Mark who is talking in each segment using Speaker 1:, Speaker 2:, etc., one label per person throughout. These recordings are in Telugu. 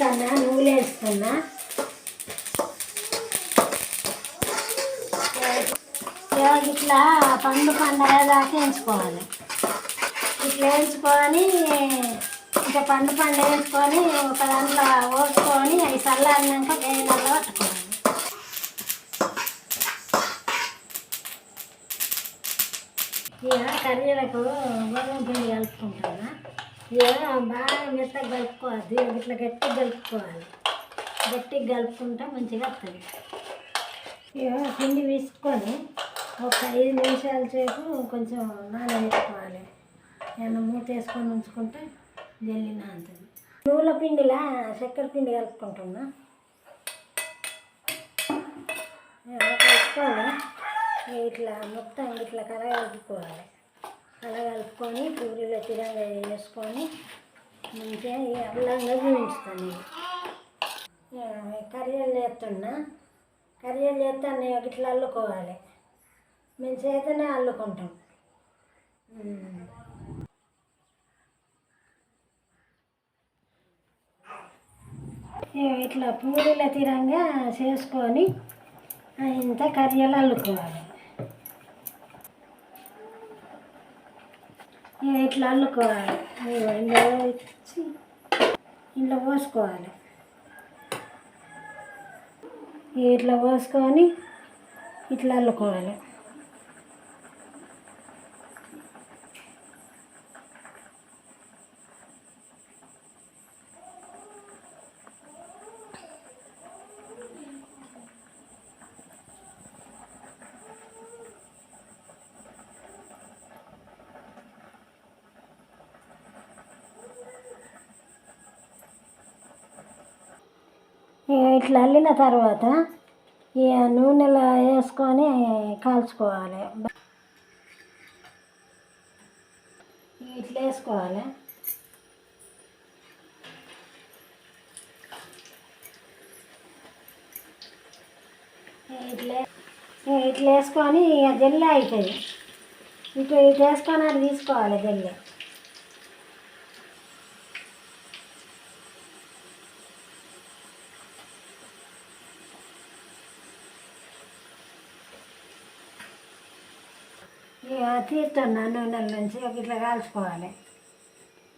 Speaker 1: వేస్తానా? నువ్వులు వేస్తున్నా ఇట్లా పండు పండగ దాకా వేయించుకోవాలి. ఇట్లా వేయించుకొని ఇంకా పండు పండు వేసుకొని ఒక దాంట్లో పోసుకొని అవి చల్లారినాక వేడినల్లో పట్టుకోవాలి. ఇక కర్రీలకు గోధుమ పిండి కలుపుకుంటున్నా బాగా మెత్తగా కలుపుకోవద్దు ఇట్లా గట్టిగా కలుపుకోవాలి. గట్టిగా కలుపుకుంటే మంచిగా వస్తుంది ఇక పిండి వేసుకొని ఒక ఐదు నిమిషాల సేపు కొంచెం నానబెట్టుకోవాలి. ఏమన్నా మూత వేసుకొని ఉంచుకుంటే జల్లి నానుతుంది. నువ్వుల పిండిలా చక్కెర పిండి కలుపుకుంటున్నా? కలుపుకోవాలి? ఇట్లా మొత్తం ఇట్లా అలా కలుపుకొని పూరీలో తిరంగా వేసుకొని మంచిగా అల్లంగా చూపించుతాను కర్రీలు చేస్తున్నా? కర్రీలు చేస్తాను? ఇట్లా అల్లుకోవాలి. మేము చేతనే అల్లుకుంటాం. ఇట్లా పూరీల తీరంగా చేసుకొని ఇంత కర్రీలు అల్లుకోవాలి. ఇట్లా అల్లుకోవాలి. ఇంట్లో ఇందులో ఇచ్చి ఇంట్లో పోసుకోవాలి. ఇట్లా పోసుకొని ఇట్లా అల్లుకోవాలి ఇక ఇట్లా అల్లిన తర్వాత ఇక నూనెలో వేసుకొని కాల్చుకోవాలి. ఇట్లా వేసుకోవాలి. ఇట్లా ఇట్లా వేసుకొని ఇక జల్లి అవుతుంది ఇటు ఇటు వేసుకొని అది తీసుకోవాలి జల్లి. తీస్తున్నా నూనెల నుంచి ఒక ఇట్లా కాల్చుకోవాలి.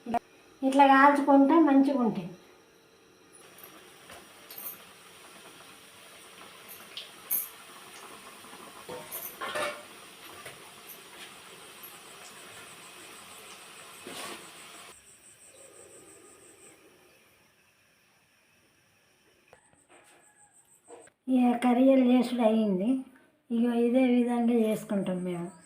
Speaker 1: ఇట్లా- ఇట్లా కాల్చుకుంటే మంచిగా ఉంటుంది. ఇక కర్రీలు చేసుడు అయ్యింది ఇక ఇదే విధంగా చేసుకుంటాం మేము.